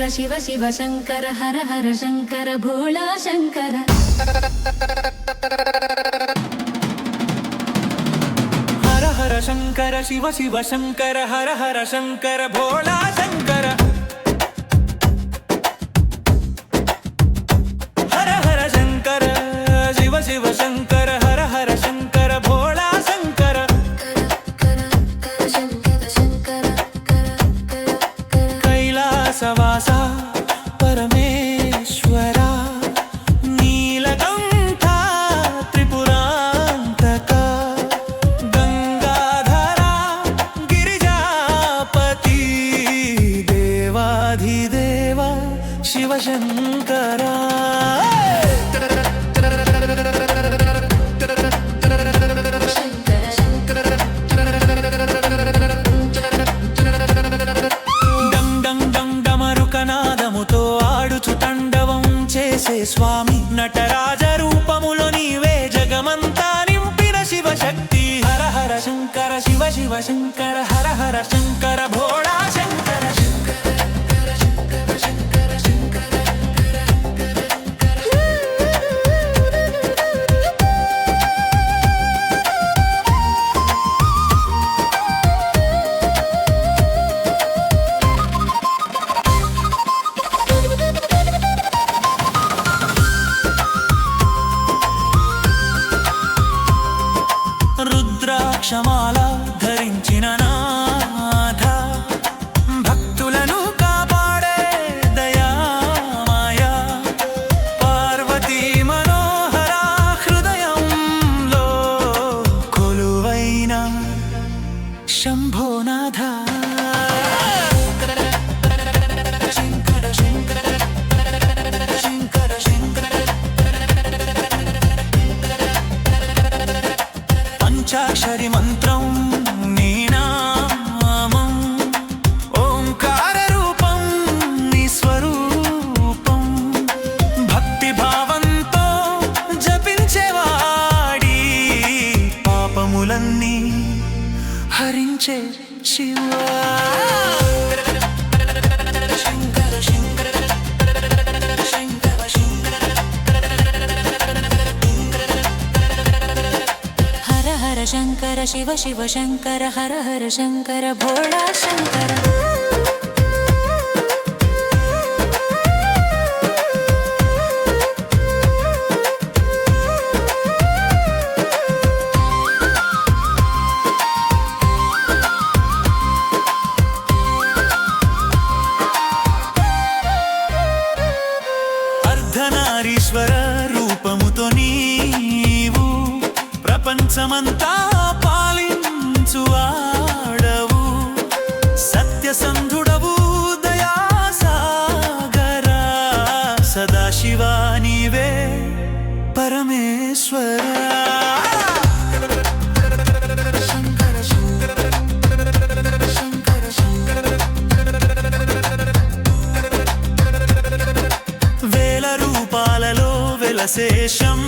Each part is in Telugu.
శంకర శివ శివ శంకర హర హర శంకర భోళా శంకర. హర హర శంకర శివ శివ శంకర హర హర శంకర భోళా శంకర శివ శివ శంకర హర హర శంకర భోళా శంకర. అర్ధనారీశ్వర రూపముతో నీవు ప్రపంచమంతా సత్యసంధుడవు దయాసాగరా సదాశివా నీవే పరమేశ్వరా. వేల రూపాలలో వెలశేషం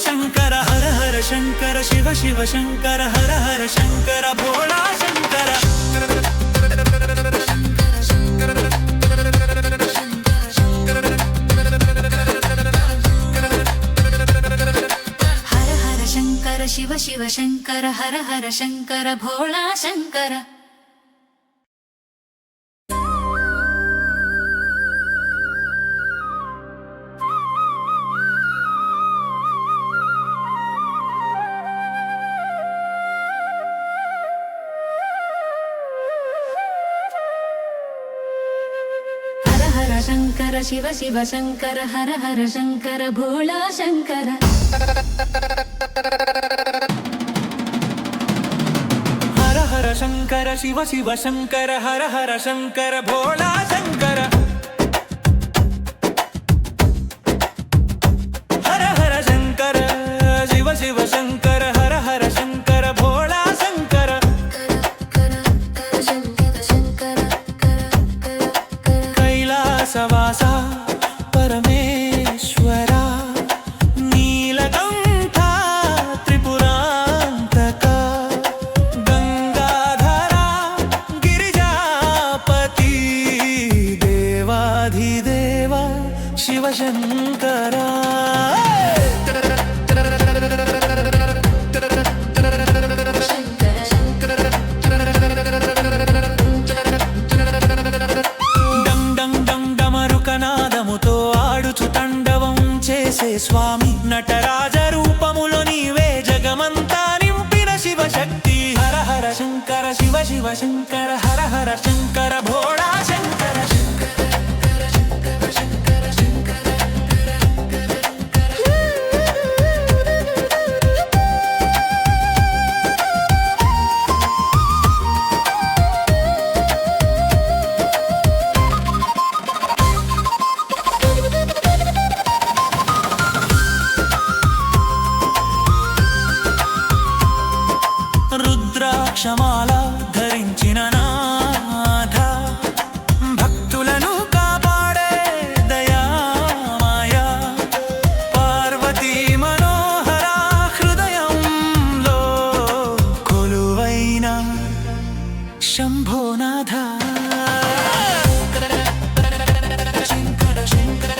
చూపే శివ శంకర హర హర శంకర శివ శివ శంకర హర హర శంకర భోళా శంకర హర హర శంకర శివ శివ శంకర హర హర శంకర శంకర శివ శివ శంకర హర హర శంకర భోళా శంకర. హర హర శంకర శివ శివ శంకర హర హర శంకర భోళా शंभोनाथ। शंकर शंकर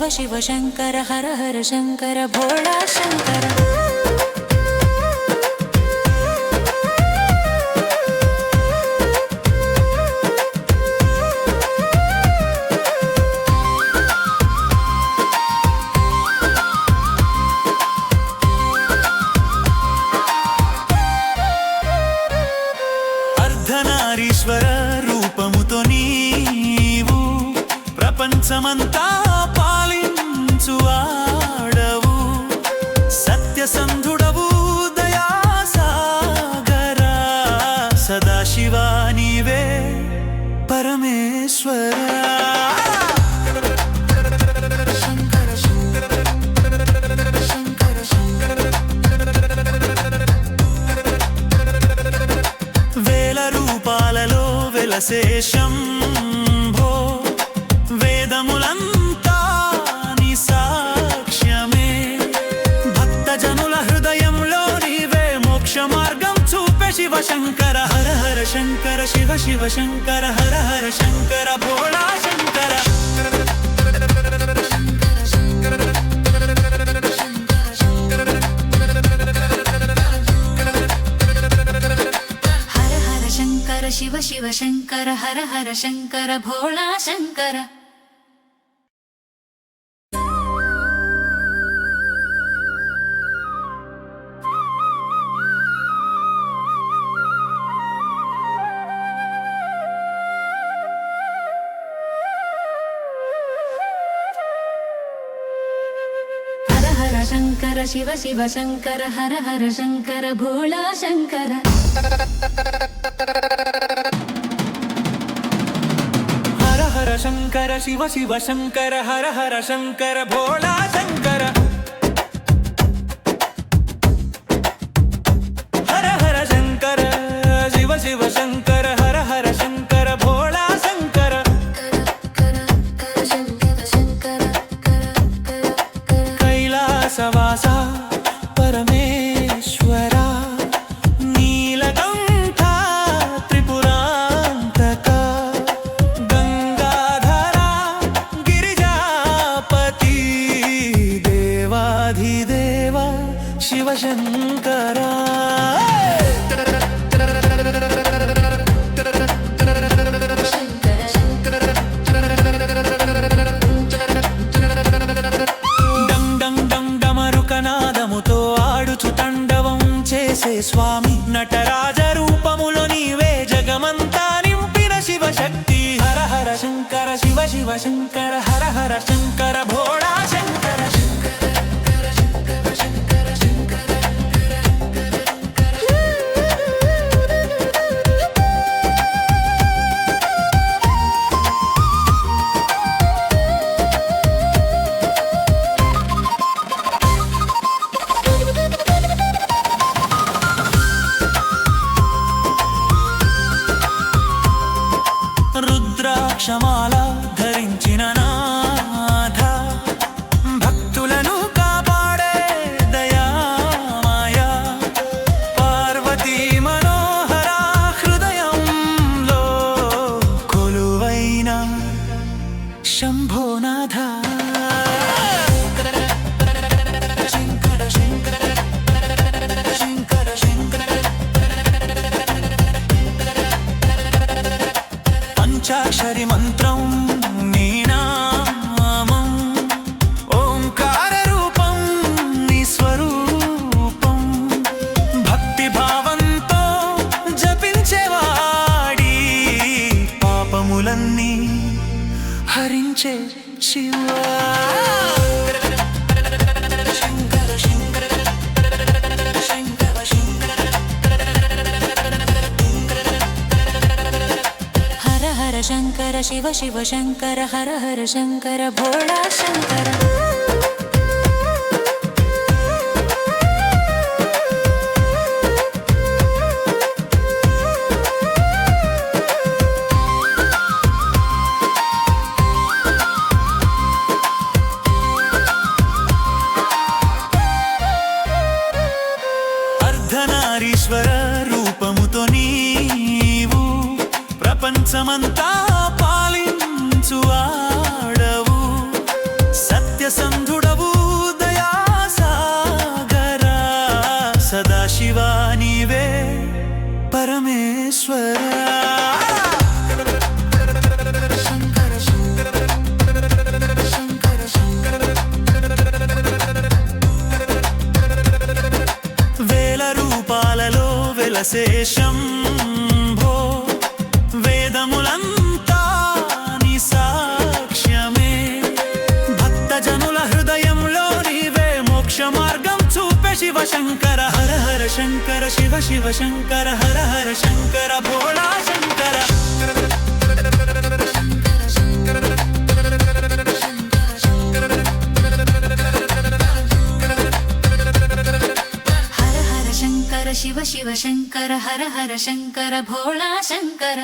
शिव शिव शङ्कर हर हर शंकर भोला शङ्कर శంభో వేదములంతా నీ సాక్ష్యమే. భక్తజనుల హృదయంలో నీవే మోక్ష మార్గం చూపే శివ శంకర హర హర శంకర శివ శివ శంకర హర హర శంకర భోళా శంకర. ಶಿವ ಶಿವ ಶಂಕರ, ಹರ ಹರ ಶಂಕರ, ಭೋಳಾ ಶಂಕರ. ಶಂಕರ, ಶಿವ ಶಿವ ಶಂಕರ, ಹರ ಹರ ಶಂಕರ, ಭೋಳಾ ಶಂಕರ. శంకర శివ శివ శంకర హర హర శంకర భోళా శంకర. రుద్రాక్షమాల शिव शिव शङ्कर हर हर शङ्कर भोणाशङ्कर పరమేశ్వర. వేల రూపాలలో వెలశేషం சங்கர சிவ சிவ சங்கர ஹர ஹர சங்கர போலா சங்கர சிவ சிவ சங்கர ஹர ஹர சங்கர போலா சங்கர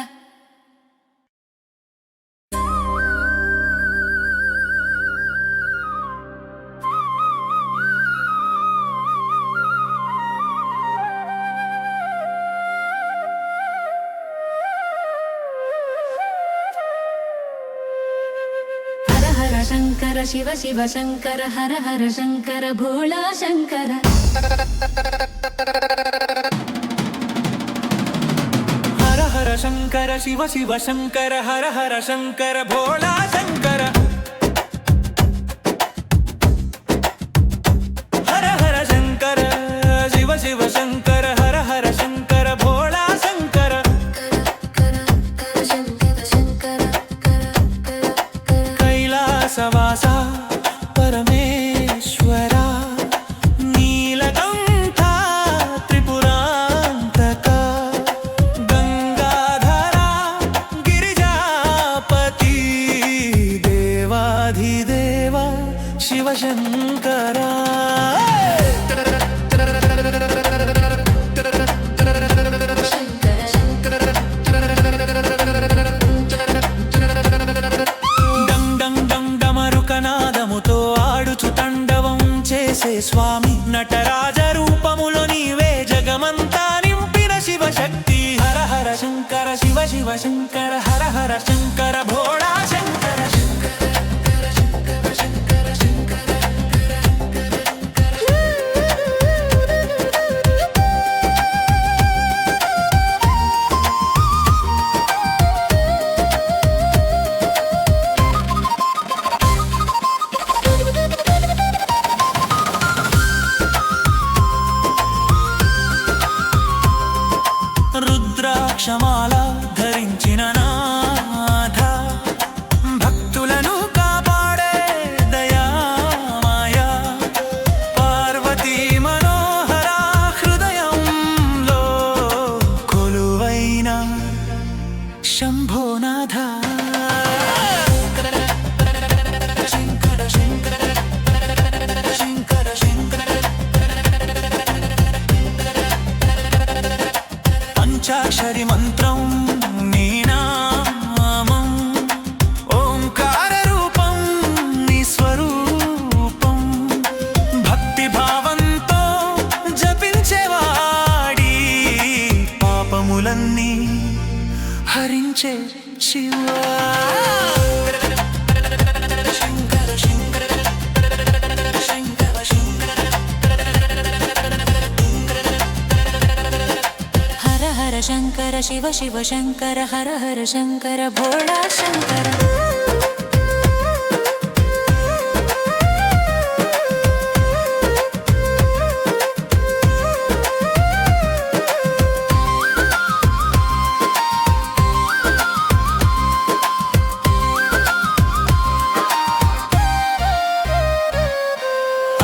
శంకర శివ శివ శంకర హర హర శంకర భోళా శంకర. హర హర శంకర శివ శివ శంకర హర హర శంకర భోళా శంకర. శంకర శివ శివ శంకర హర హర శంకర భోళా శంకర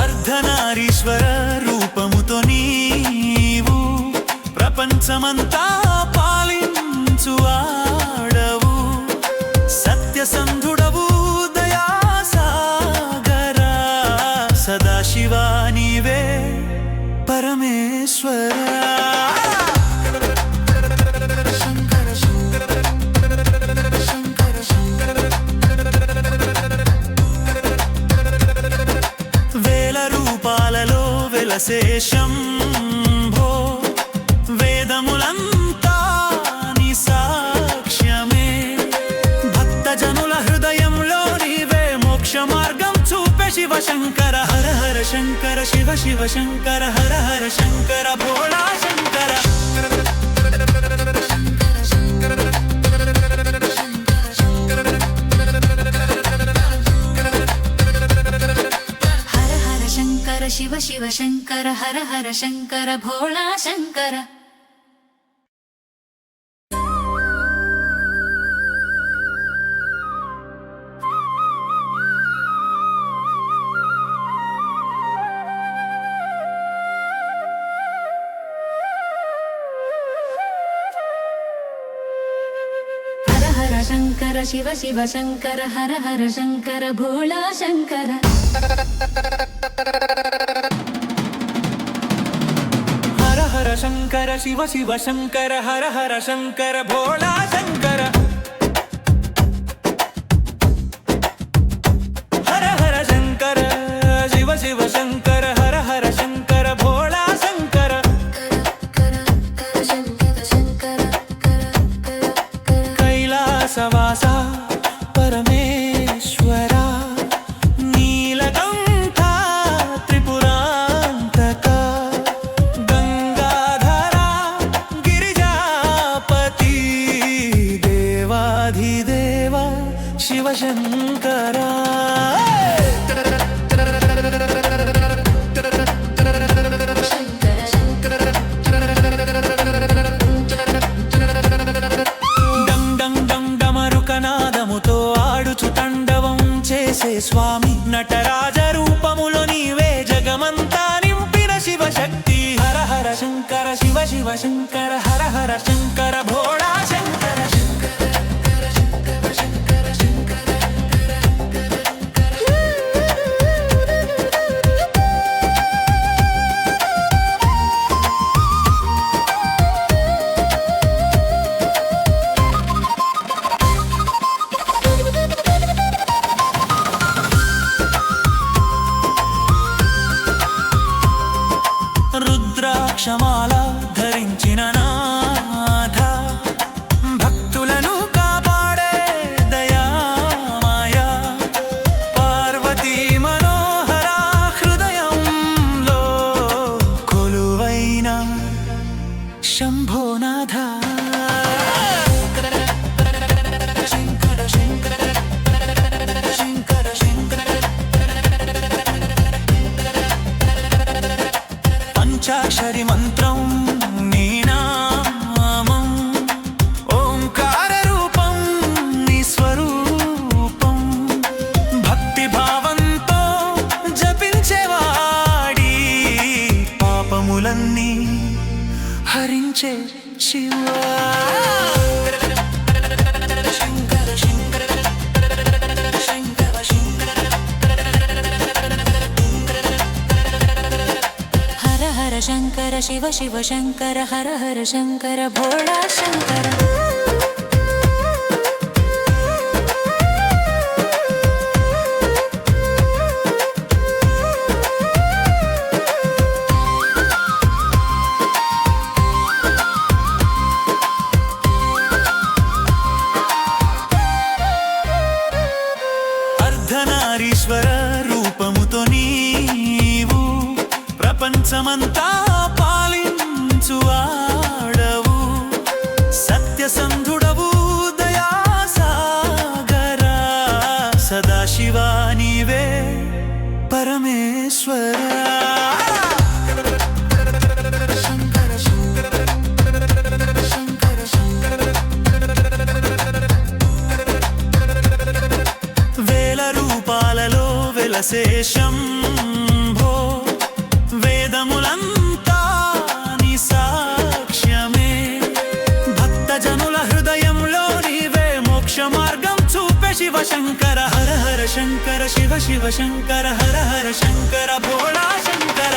అర్ధనారీశ్వర రూపముతో నీవు ప్రపంచమంతా పాలించు ఆడవు సత్యసంధుడవు దయాసాగరా. సదాశివా నీవే పరమేశ్వరా. వేల రూపాలలో వెలసే శంకర శివ శివ శంకర హర హర శంకర భోళా శంకర హర హర శంకర శివ శివ శంకర హర శంకర శివ శివ శంకర హర హర శంకర భోళా శంకర. హర హర శంకర శివ శివ శంకర హర హర శంకర భోళా శివ శంభోనాథ పంచాక్షరి మంత్ర शङ्कर हर हर शङ्कर भोळ శంకర శివ శివ శంకర హర హర శంకర భోళా శంకర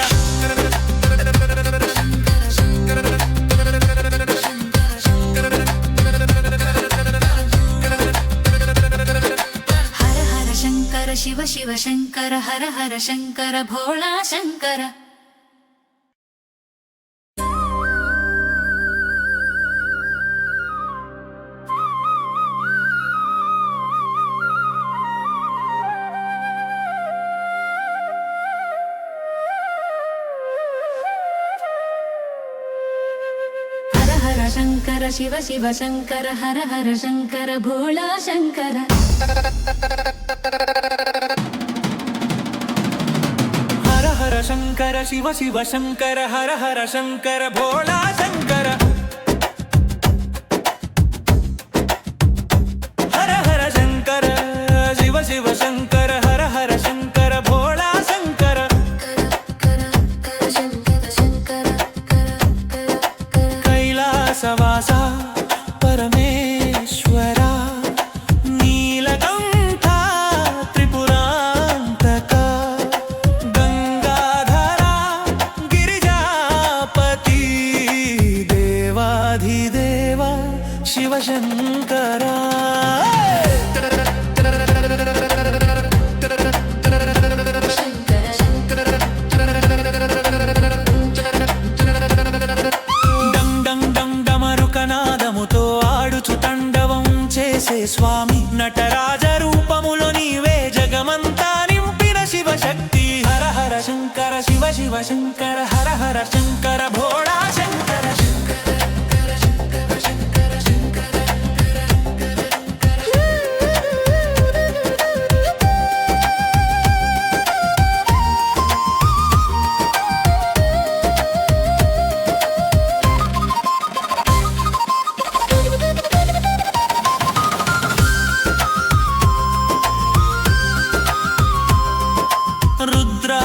హర హర శంకర శివ శివ శంకర హర శంకర శివ శివ శంకర హర హర శంకర భోళా శంకర. హర హర శంకర శివ శివ శంకర హర హర శంకర భోళా శంకర.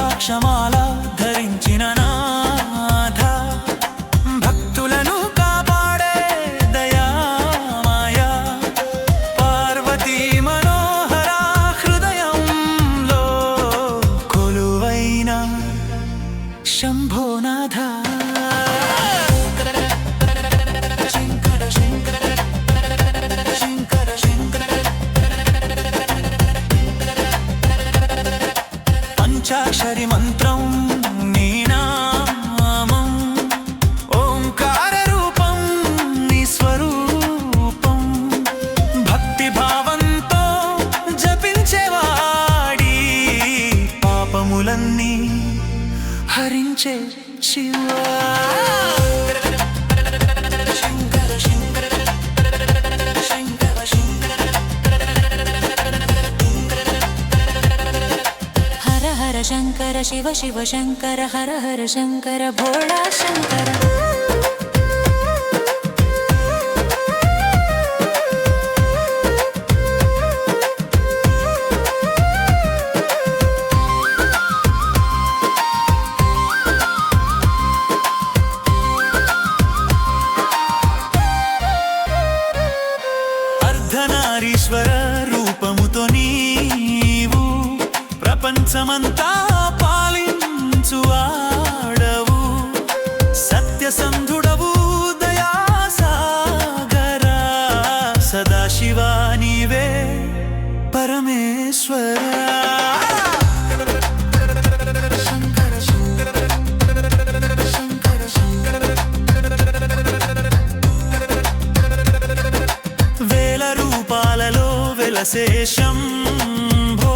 రుద్రాక్షమాల शिव शिव शङ्कर हर हर शङ्कर भोणाशङ्कर వెలసే శంభో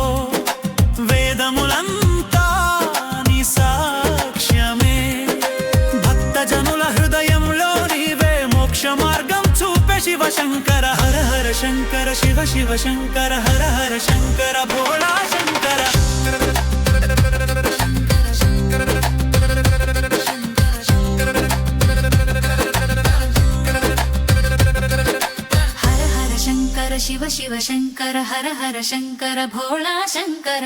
వేదములంతా నీ సాక్ష్యమే. భక్తజనుల హృదయంలో నీవే మోక్ష మార్గం చూపే శివ శంకర హర హర శంకర శివ శివ శంకర హర హర శంకర భోళా శంకర. హర హర శంకర. శివ శివ శంకర హర హర శంకర భోళా శంకర